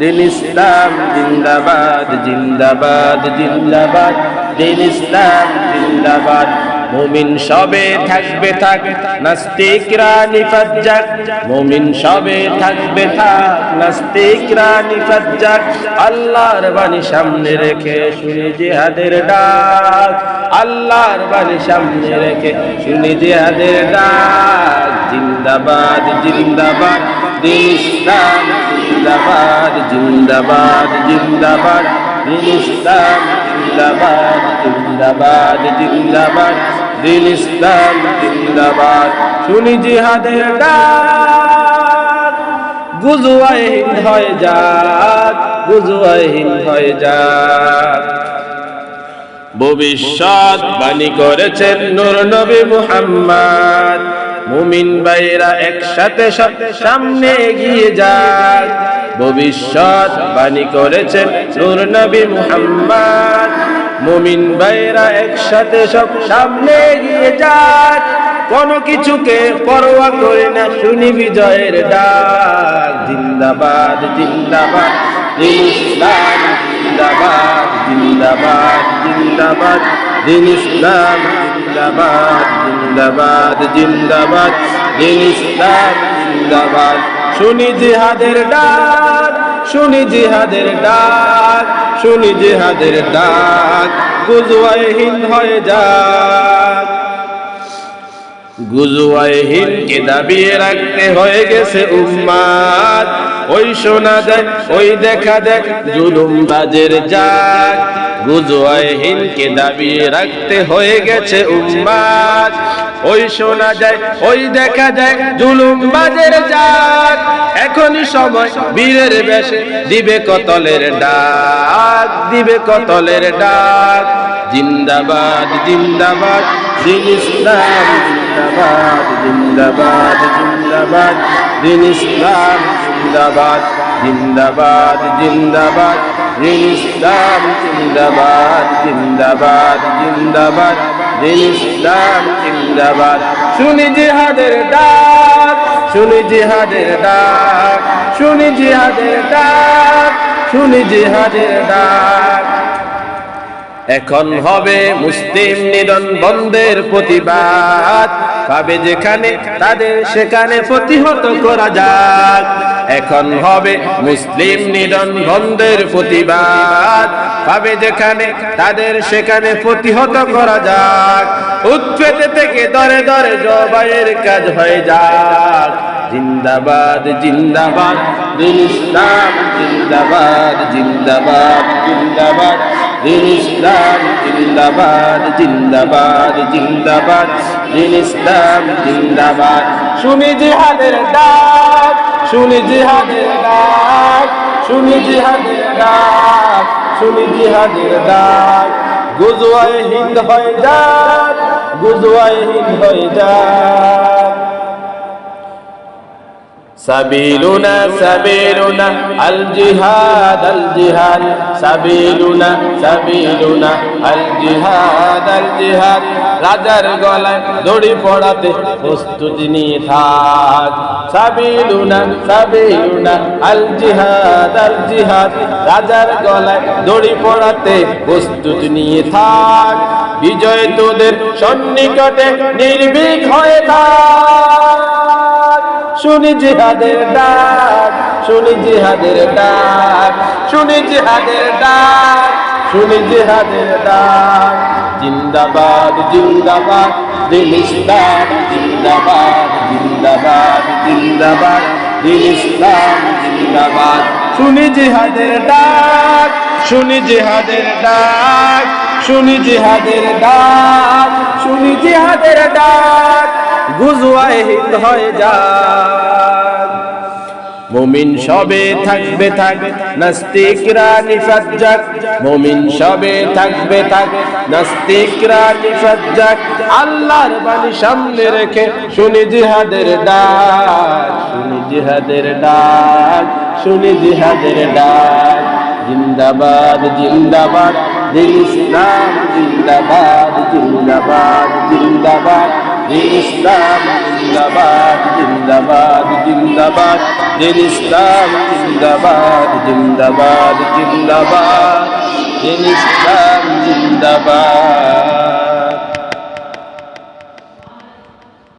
দিন ইসলাম জিন্দাবাদ জিন্দাবাদ জিন্দাবাদ। দিন ইসলাম জিন্দাবাদ। মুমিন সবে থাকবে থাক নাস্তিকরা নিফাজ্জাক মুমিন সবে থাকবে থাক নাস্তিকরা নিফাজ্জাক আল্লাহর বাণী সামনে রেখে শুনি জিহাদের ডাক। আল্লাহর বাণী সামনে রেখে শুনি জিহাদের ডাক। জিন্দাবাদ জিন্দাবাদ। দিন ইসলাম জিন্দাবাদ জিন্দাবাদ জিন্দাবাদ দিন ইসলাম জিন্দাবাদ জিন্দাবাদ জিন্দাবাদ দিন ইসলাম জিন্দাবাদ। শুনি জিহাদের ডাক গুজুয়াহীন হয়ে যাক গুজুয়াহীন হয়ে যাক। ভবিষ্যৎ বাণী করেছেন নূর নবী মুহাম্মদ। মুমিন ভাইরা একসাথে সামনে এগিয়ে যাক। ভবিষ্যৎ বাণী করেছেন নূর নবী মুহাম্মদ। মুমিন ভাইরা একসাথে সব সামনে এগিয়ে যাক। কোন কিছুকে পরোয়া করে না শুনি বিজয়ের ডাক। জিন্দাবাদ জিন্দাবাদ ইসলাম, জিন্দাবাদ জিন্দাবাদ জিন্দাবাদ ইসলাম। জিন্দাবাদ জিন্দাবাদ জিন্দাবাদ, দিন ইসলাম জিন্দাবাদ। শুনি জিহাদের ডাক, শুনি জিহাদের ডাক, শুনি জিহাদের ডাক। গুজওয়ায় হিন্দ হয়ে যাক। গুজওয়াহিনকে দাবিয়ে রাখতে হয়ে গেছে উম্মাদ। ওই শোনা যায়, ওই দেখা দেখ, জুলুম বাজের যাক গুজওয়াহিনকে দাবিয়ে রাখতে হয়ে গেছে উম্মাদ। ওই শোনা যায়, ওই দেখা যায় জুলুম বাজের যাক এখনই সময়, বীরের বেশে দিবে কতলের ডাক, দিবে কতলের ডাক। জিন্দাবাদ জিন্দাবাদ, দিন ইসলাম, জিন্দাবাদ জিন্দাবাদ জিন্দাবাদ, দিন ইসলাম। জিন্দাবাদ জিন্দাবাদ জিন্দাবাদ দিন ইসলাম জিন্দাবাদ জিন্দাবাদ জিন্দাবাদ দিন ইসলাম জিন্দাবাদ। শুনি জিহাদের ডাক, শুনি জিহাদের ডাক, শুনি জিহাদের ডাক, শুনি জিহাদের ডাক। এখন হবে মুসলিম নিধন বন্ধের প্রতিবাদ। পাবে যেখানে, তাদের সেখানে প্রতিহত করা যাক। এখন হবে মুসলিম নিধন বন্ধের প্রতিবাদ। পাবে যেখানে, তাদের সেখানে প্রতিহত করা যাক। উৎপেত থেকে দরে দরে জবাইয়ের কাজ হয়ে যাক। জিন্দাবাদ জিন্দাবাদ। দিন ইসলাম, জিন্দাবাদ জিন্দাবাদ জিন্দাবাদ। দিন ইসলাম, জিন্দাবাদ জিন্দাবাদ জিন্দাবাদ। দিন ইসলাম, জিন্দাবাদ। শুনি জিহাদের ডাক। শুনি জিহাদের ডাক, শুনি জিহাদের ডাক, শুনি জিহাদের ডাক। গুজওয়ায় হিন্দ হয়ে যাক, গুজওয়ায় হিন্দ হয়ে যাক। سبيلنا سبيلنا الجهاد الجهاد سبيلنا سبيلنا الجهاد الجهاد রাজার গলায় দড়ি পড়াতে প্রস্তুতি নিয়ে থাক সাবিলুনা সাবিলুনা আল জিহাদ আল জিহাদ রাজার গলায় দড়ি পড়াতে প্রস্তুতি নিয়ে থাক বিজয় তোদের সন্নিকটে নির্ভীক হয়ে থাক শুনি জিহাদের ডাক, শুনি জিহাদের ডাক, শুনি জিহাদের ডাক, শুনি জিহাদের ডাক। জিন্দাবাদ জিন্দাবাদ দিল ইসলাম জিন্দাবাদ জিন্দাবাদ জিন্দাবাদ দিল ইসলাম জিন্দাবাদ। শুনি জিহাদের ডাক, শুনি জিহাদের ডাক, শুনি জিহাদের ডাক, শুনি জিহাদের ডাক। গুজওয়ায় মুমিন সবে থাকবে থাক, নাস্তিকরা নিফাজ্জাক মুমিন সবে থাকবে থাক, নাস্তিকরা নিফাজ্জাক আল্লাহর বাণী সামনে রেখে শুনি জিহাদের ডাক, শুনি জিহাদের ডাক, শুনি জিহাদের ডাক। জিন্দাবাদ জিন্দাবাদ দিন ইসলাম, জিন্দাবাদ জিন্দাবাদ জিন্দাবাদ। দিন ইসলাম জিন্দাবাদ জিন্দাবাদ জিন্দাবাদ। দিন ইসলাম জিন্দাবাদ জিন্দাবাদ জিন্দাবাদ। দিন ইসলাম জিন্দাবাদ।